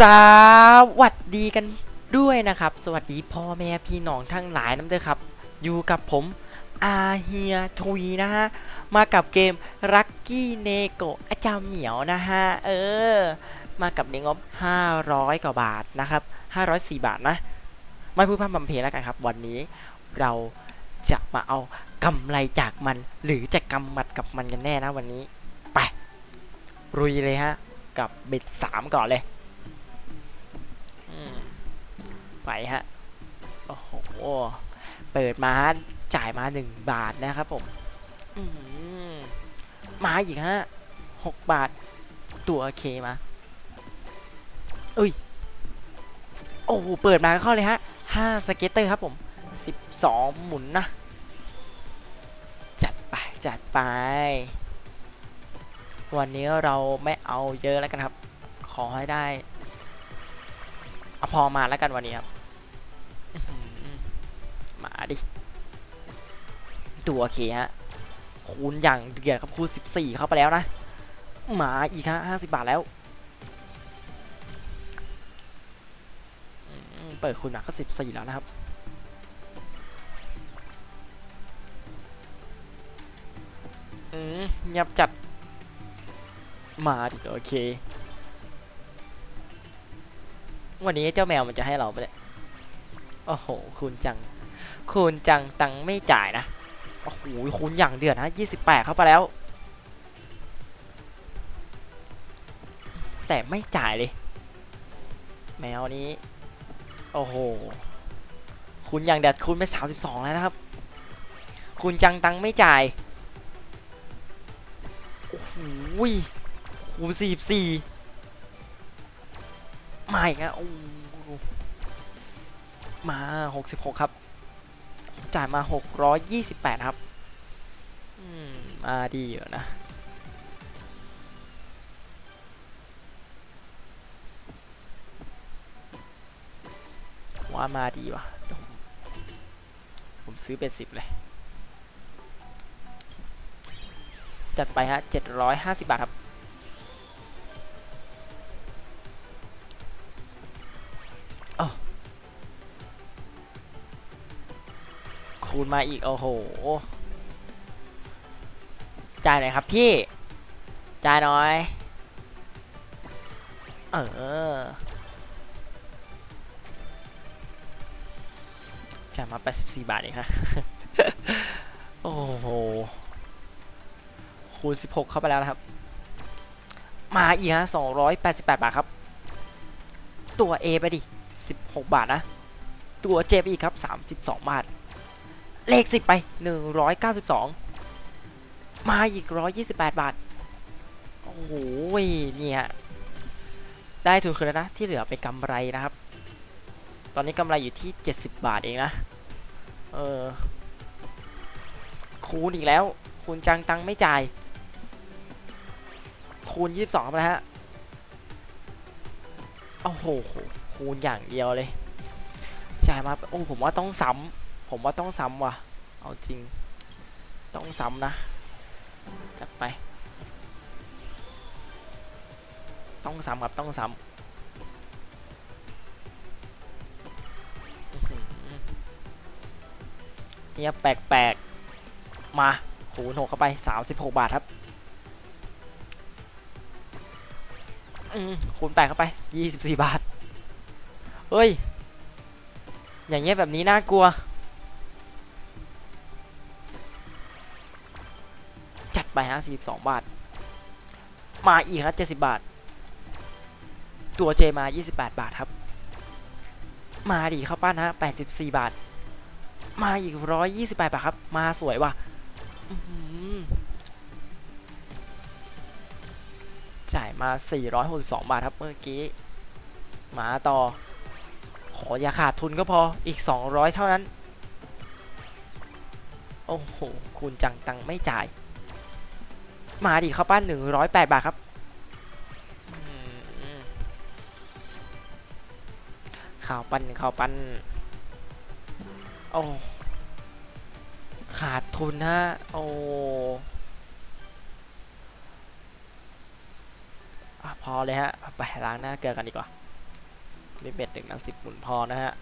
สวัสดีกันด้วยนะครับ สวัสดีพ่อแม่พี่น้องทั้งหลายน้ำเด้อครับ อยู่กับผมอาเฮียทุยนะฮะ มากับเกม Lucky n e g o อาจารย์เหมียวนะฮะ เออ มากับในงบ 500 กว่าบาทนะครับ 504 บาทนะ ไม่พูดพร่ำบำเพลแล้วกันครับ วันนี้เราจะมาเอากำไรจากมัน หรือจะกำมัดกับมันกันแน่นะวันนี้ ไปรุยเลยฮะ กับเบ็ดสามก่อนเลย ไปฮะ โอ้โห เปิดมาจ่ายมาหนึ่งบาทนะครับผมมาอีกฮะหกบาท ตัวเคมาเอ้ย โอ้เปิดมาเข้าเลยฮะห้าสเก็ตเตอร์ครับผมสิบสองหมุนนะ จัดไป จัดไป วันนี้เราไม่เอาเยอะแล้วกันครับ ขอให้ได้ เอาพอมาแล้วกันวันนี้ครับ มาดิตัวโอเคฮะ คูณอย่างเดือดครับคูณ 14 เข้าไปแล้วนะ มาอีกฮะ50 บาทแล้ว เปิดคูณมาก็ 14 แล้วนะครับอืมเงียบจัด มาดิโอเค วันนี้เจ้าแมวมันจะให้เราไปเลยโอ้โห คุณจัง คุณจังตังไม่จ่ายนะ โอ้โหคุณอย่างเดือดนะ28เข้าไปแล้ว แต่ไม่จ่ายเลย แมวนี้ โอ้โหคุณอย่างเดือดคุณไป32แล้วนะครับคุณจังตังไม่จ่าย โอ้โหคูณ44มาอีกแล้วโอ้โหมา66ครับ จ่ายมา 628 ครับ อืม มาดีอยู่นะ ว่ามาดีว่ะ ผมผมซื้อเป็นสิบเลย จัดไปฮะ 750 บาทครับ คูณมาอีก โอ้โห จ่ายหน่อยครับพี่ จ่ายหน่อย เออจ่ายมา 84 บาทเองฮะ โอ้โห คูณ 16 เข้าไปแล้วนะครับ มาอีกฮะ 288 บาทครับ ตัว A ไปดิ 16 บาทนะ ตัว J ไปอีกครับ 32 บาท เลขสิบไปหนึ่งร้อยเก้าสิบสองมาอีกร้อยยี่สิบแปดบาท โอ้โหเนี่ย ได้ทุนคืนแล้วนะ ที่เหลือเป็นกำไรนะครับ ตอนนี้กำไรอยู่ที่เจ็ดสิบบาทเองนะ เออ คูณอีกแล้ว คูณจังตังไม่จ่าย คูณยี่สิบสองไปแล้วฮะโอ้โห คูณอย่างเดียวเลย จ่ายมา โอ้ผมว่าต้องซ้ำ ผมว่าต้องซ้ำว่ะ เอาจริง ต้องซ้ำนะ จัดไป ต้องซ้ำครับ ต้องซ้ำเนี่ยแปลกๆ มาคูณหกเข้าไป 36 บาทครับคูณแปดเข้าไป 24 บาท เฮ้ย อย่างเงี้ยแบบนี้น่ากลัว ไปฮะ42บาท มาอีกครับ70บาท ตัวเจมา28บาทครับ มาดีเข้าป้านฮะ84บาท มาอีก128บาทครับ มาสวยว่ะอื้อหือจ่ายมา 462 บาทครับเมื่อกี้ มาต่อ ขออย่าขาดทุนก็พออีก 200 เท่านั้น โอ้โห คุณจังตังไม่จ่าย มาดิเข้าป้าน108บาทครับอืมข่าวปันข่าวปันโอ้ขาดทุนฮะโอ้อะพอเลยฮะ ไปล้างหน้าเกลือกันดีกว่านี่เบ็ดหนึ่งนะสิบหมุนพอนะฮะ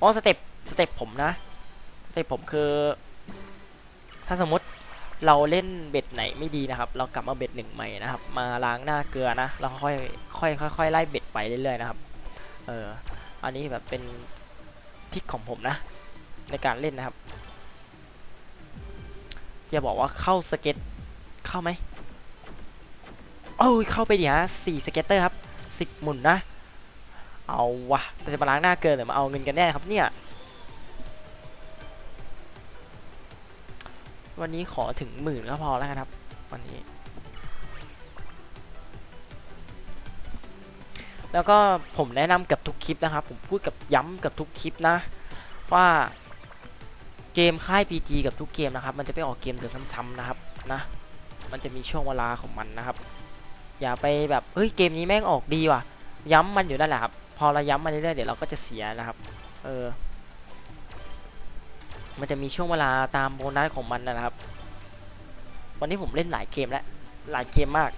อ๋อสเต็ปสเต็ปผมนะสเต็ปผมคือ ถ้าสมมติ เราเล่นเบ็ดไหนไม่ดีนะครับ เรากลับมาเบ็ดหนึ่งใหม่นะครับ มาล้างหน้าเกลือนะแล้วค่อยค่อยค่อยค่อยไล่เบ็ดไปเรื่อยๆนะครับ เออ อันนี้แบบเป็นทริคของผมนะ ในการเล่นนะครับจะบอกว่าเข้าสเก็ตเข้าไหมโอ้ยเข้าไปดิฮะสี่สเก็ตเตอร์ครับสิบหมุนนะ เอาวะจะมาล้างหน้าเกินหรือมาเอาเงินกันแน่ครับเนี่ย วันนี้ขอถึงหมื่นก็พอแล้วกันครับ วันนี้ แล้วก็ผมแนะนำกับทุกคลิปนะครับ ผมพูดกับย้ำกับทุกคลิปนะ ว่าเกมค่าย PG กับทุกเกมนะครับ มันจะไปออกเกมเดิมซ้ำๆนะครับนะ มันจะมีช่วงเวลาของมันนะครับ อย่าไปแบบเฮ้ยเกมนี้แม่งออกดีว่ะ ย้ำมันอยู่นั่นแหละครับ พอเราย้ำมันเรื่อยๆเดี๋ยวเราก็จะเสียนะครับ เออ มันจะมีช่วงเวลาตามโบนัสของมันนะครับ วันนี้ผมเล่นหลายเกมแล้ว หลายเกมมาก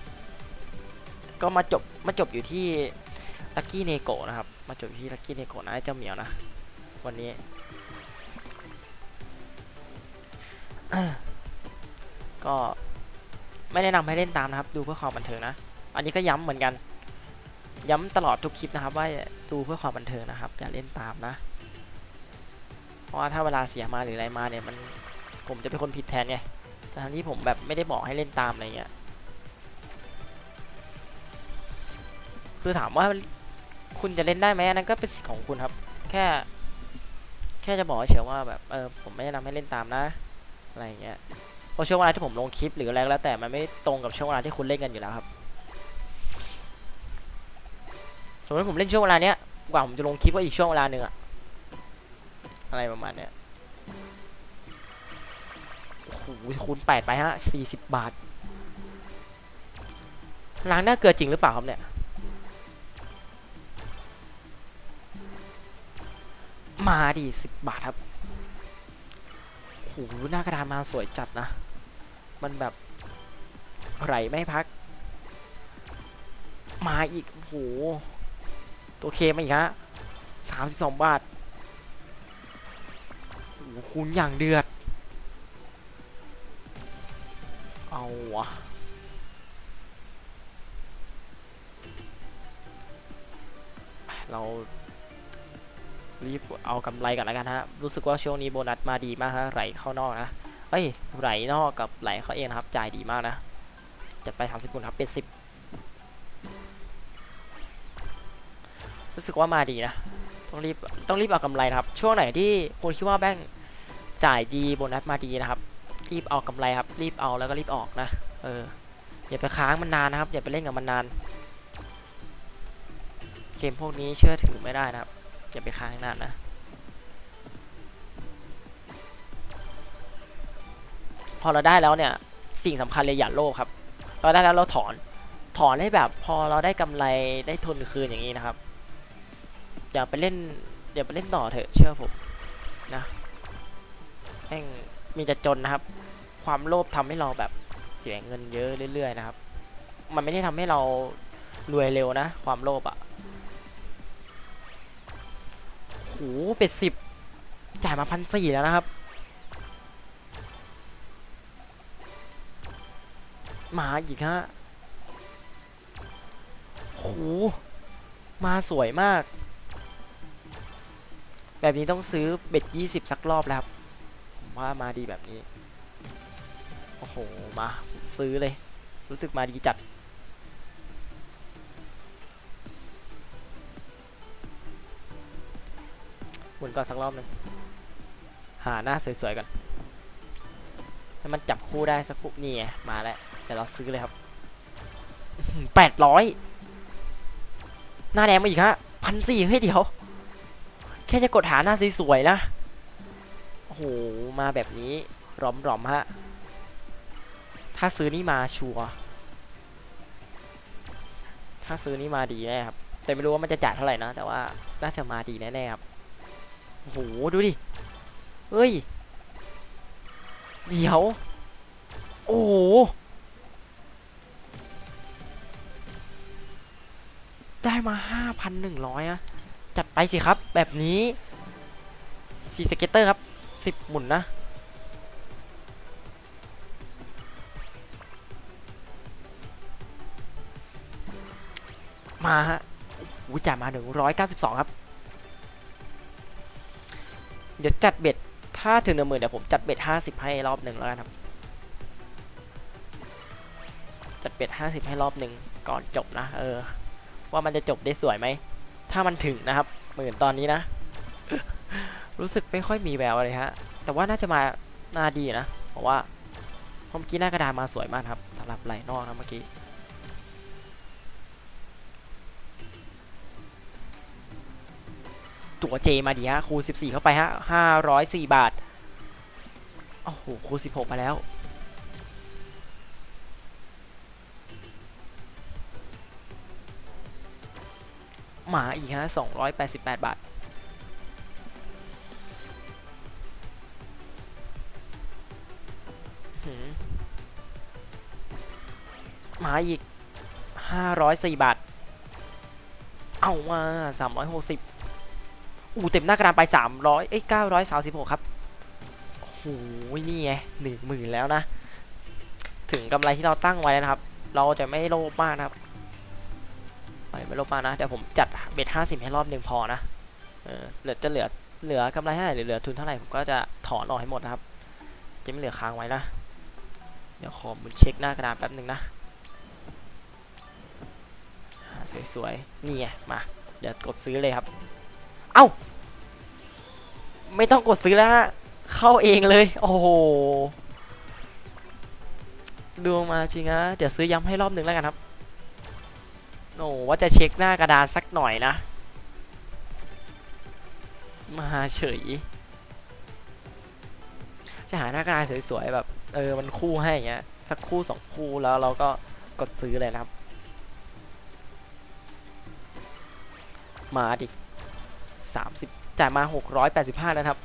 ก็มาจบมาจบอยู่ที่ลักกี้เนโกนะครับ มาจบที่ลักกี้เนโกนะเจ้าเหมียวนะ วันนี้ ก็ไม่แนะนำให้เล่นตามนะครับ ดูเพื่อความบันเทิงนะ อันนี้ก็ย้ำเหมือนกัน ย้ำตลอดทุกคลิปนะครับ ว่าดูเพื่อความบันเทิงนะครับอย่าเล่นตามนะ เพราะว่าถ้าเวลาเสียมาหรืออะไรมาเนี่ยมันผมจะเป็นคนผิดแทนไงแต่ทั้งที่ผมแบบไม่ได้บอกให้เล่นตามอะไรเงี้ยคือถามว่าคุณจะเล่นได้ไหมอันนั้นก็เป็นสิทธิ์ของคุณครับ แค่ แค่จะบอกเฉยว่าแบบเออผมไม่แนะนำให้เล่นตามนะอะไรเงี้ยเพราะช่วงเวลาที่ผมลงคลิปหรืออะไรก็แล้วแต่มันไม่ตรงกับช่วงเวลาที่คุณเล่นกันอยู่แล้วครับสมมติผมเล่นช่วงเวลาเนี้ยกว่าผมจะลงคลิปก็อีกช่วงเวลาหนึ่งอะ อะไรประมาณเนี้ยโอ้โหคูณแปดไปฮะสี่สิบบาท ล้างหน้าเกลือจริงหรือเปล่าครับเนี่ยมาดิสิบบาทครับโอ้โหหน้ากระดานมาสวยจัดนะ มันแบบไหลไม่พัก มาอีกโอ้โหตัวเคมาอีกฮะสามสิบสองบาท คูณอย่างเดือด เอาวะเรารีบเอากำไรกันแล้วกันฮะ รู้สึกว่าช่วงนี้โบนัสมาดีมากฮะ ไหลเข้านอกนะ เอ้ย ไหลนอกกับไหลเข้าเองนะครับ จ่ายดีมากนะ จะไปทำสิบคูณครับเป็นสิบรู้สึกว่ามาดีนะ ต้องรีบ ต้องรีบเอากำไรครับ ช่วงไหนที่คุณคิดว่าแบงค์ จ่ายดีโบนัสมาดีนะครับ รีบเอากำไรครับ รีบเอาแล้วก็รีบออกนะ เออ อย่าไปค้างมันนานนะครับ อย่าไปเล่นกับมันนาน เกมพวกนี้เชื่อถือไม่ได้นะครับ อย่าไปค้างนานนะ พอเราได้แล้วเนี่ย สิ่งสำคัญเลยอย่าโลภครับ เราได้แล้วเราถอน ถอนให้แบบพอเราได้กำไรได้ทุนคืนอย่างนี้นะครับ อย่าไปเล่นอย่าไปเล่นต่อเถอะเชื่อผมนะ ม่งมีแต่จนนะครับ ความโลภทำให้เราแบบเสียเงินเยอะเรื่อยๆนะครับ มันไม่ได้ทำให้เรารวยเร็วนะ ความโลภอะโอ้โหเป็ดสิบจ่ายมาพันสี่แล้วนะครับ มาอีกฮะโหมาสวยมาก แบบนี้ต้องซื้อเบ็ดยี่สิบสักรอบแล้วครับ ว่ามาดีแบบนี้ โอ้โห มาซื้อเลย รู้สึกมาดีจัด หมุนก่อนสักรอบหนึ่งหาหน้าสวยๆก่อนให้มันจับคู่ได้สักคู่นี่ไงมาแล้วเดี๋ยวเราซื้อเลยครับแปดร้อยหน้าแดงมาอีกฮะพันสี่เฮ้เดี๋ยว แค่จะกดหาหน้าสวยๆนะ โอ้โห มาแบบนี้รอมๆฮะ ถ้าซื้อนี่มาชัวร์ถ้าซื้อนี่มาดีแน่ครับ แต่ไม่รู้ว่ามันจะจ่ายเท่าไหร่นะ แต่ว่าน่าจะมาดีแน่ๆครับโอ้โหดูดิเฮ้ย เดี๋ยว โอ้โหได้มาห้าพันหนึ่งร้อยอะจัดไปสิครับ แบบนี้สีสเก็ตเตอร์ครับ สิบหมุนนะ มาฮะอู้จ่ายมาหนึ่งร้อยเก้าสิบสองครับ เดี๋ยวจัดเบ็ด ถ้าถึงหนึ่งหมื่นเดี๋ยวผมจัดเบ็ดห้าสิบให้รอบหนึ่งแล้วกันครับ จัดเบ็ดห้าสิบให้รอบหนึ่งก่อนจบนะ เออ ว่ามันจะจบได้สวยไหม ถ้ามันถึงนะครับหมื่นตอนนี้นะ รู้สึกไม่ค่อยมีแววเลยฮะ แต่ว่าน่าจะมาน่าดีนะเพราะว่าเมื่อกี้หน้ากระดานมาสวยมากครับสำหรับไหลนอกนะเมื่อกี้ตั๋วเจมาดีฮะคูณ14 เข้าไปฮะ504 บาท โอ้โหคูณ16ไปแล้ว หมาอีกฮะ288 บาท มาอีก 504 บาท เอามา360 อู้เต็มหน้ากระดานไป 300 เอ้ย 936 ครับ โอ้โห นี่ไงหนึ่งหมื่นแล้วนะ ถึงกำไรที่เราตั้งไว้นะครับ เราจะไม่โลภมากนะครับไม่ไม่โลภมากนะ เดี๋ยวผมจัดเบ็ด50ให้รอบหนึ่งพอนะ เออเหลือจะเหลือเหลือกำไรเท่าไหร่หรือเหลือทุนเท่าไหร่ผมก็จะถอนออกให้หมดนะครับ จะไม่เหลือค้างไว้นะ เดี๋ยวขอมุนเช็คหน้ากระดานแป๊บหนึ่งนะ สวยๆ นี่ไง มา เดี๋ยวกดซื้อเลยครับ เอ้า ไม่ต้องกดซื้อแล้วฮะเข้าเองเลย โอ้โห ดูมาจริงนะ เดี๋ยวซื้อย้ำให้รอบหนึ่งแล้วกันครับ โอ้ว่าจะเช็คหน้ากระดานสักหน่อยนะ มาเฉย จะหาหน้ากระดานสวยๆแบบ เออ มันคู่ให้อย่างเงี้ย สักคู่สองคู่แล้วเราก็กดซื้อเลยนะครับ มาดิสามสิบจ่ายมาหกร้อยแปดสิบห้านะครับ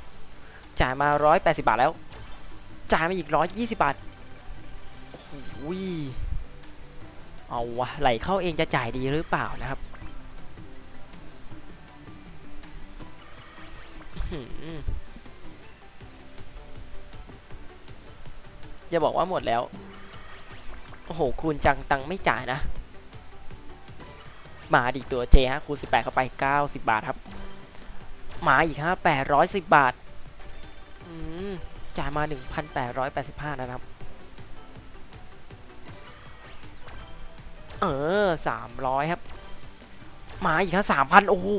จ่ายมาร้อยแปดสิบาทแล้ว จ่ายมาอีกร้อยยี่สิบาทโอ้ยเอาวะไหลเข้าเองจะจ่ายดีหรือเปล่านะครับอย่าบอกว่าหมดแล้ว โอ้โห คูณจังตังไม่จ่ายนะ หมาดิตัวเจฮะคูณ18 เข้าไป 90 บาทครับ หมาอีกฮะ810 บาทจ่ายมา 1,885 นะครับ เออ 300 ครับ หมาอีกฮะ3,000 โอ้โห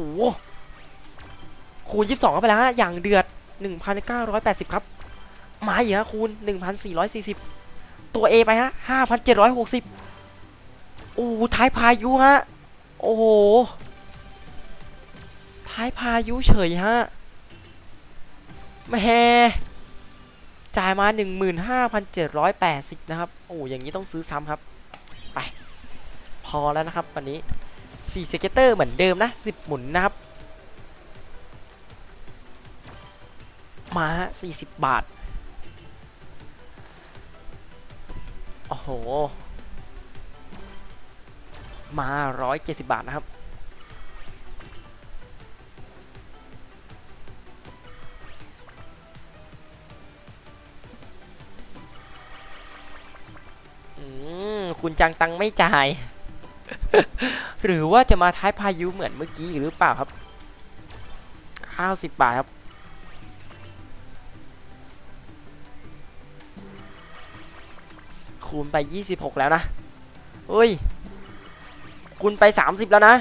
คูณ 22 เข้าไปแล้วฮะ อย่างเดือด 1,980 ครับ หมาอีกฮะคูณ 1,440 ตัว A ไปฮะ 5,760 โอ้ท้ายพายุฮะ โอ้โห ท้ายพายุเฉยฮะแม่จ่ายมา 15,780 นะครับ โอ้อย่างนี้ต้องซื้อซ้ำครับ ไป พอแล้วนะครับ วันนี้4สเกตเตอร์เหมือนเดิมนะ 10 หมุนนะครับ มา 40 บาท โอ้โห มา 170 บาทนะครับ คุณจังตังไม่จ่าย หรือว่าจะมาท้ายพายุเหมือนเมื่อกี้หรือเปล่าครับ90บาทครับคูณไป 26 แล้วนะเฮ้ย คูณไป 30 แล้วนะ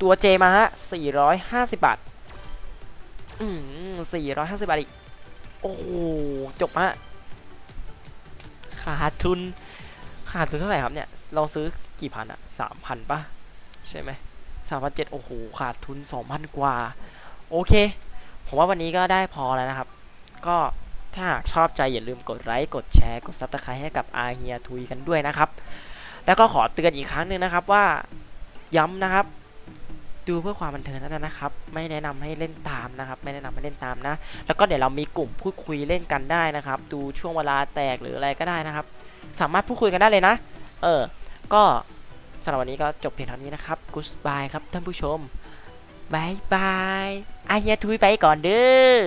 ตัวเจมาฮะ 450 บาท อืม450 บาทอีก โอ้โห จบฮะ ขาดทุน ขาดทุนเท่าไหร่ครับเนี่ย เราซื้อกี่พันอะสามพันปะใช่ไหมสามพันเจ็ดโอ้โห ขาดทุนสองพันกว่า โอเค ผมว่าวันนี้ก็ได้พอแล้วนะครับ ก็ถ้าชอบใจอย่าลืมกดไลค์ กดแชร์ กดซับสไครต์ให้กับอาเฮียทุยกันด้วยนะครับ แล้วก็ขอเตือนอีกครั้งหนึ่งนะครับว่าย้ำนะครับ ดูเพื่อความบันเทิงเท่านั้นนะครับ ไม่แนะนำให้เล่นตามนะครับ ไม่แนะนำให้เล่นตามนะ แล้วก็เดี๋ยวเรามีกลุ่มพูดคุยเล่นกันได้นะครับ ดูช่วงเวลาแตกหรืออะไรก็ได้นะครับ สามารถพูดคุยกันได้เลยนะ เออ ก็สำหรับวันนี้ก็จบเพียงเท่านี้นะครับ Goodbye ครับท่านผู้ชมบายบายอาเฮียทุยไปก่อนเด้อ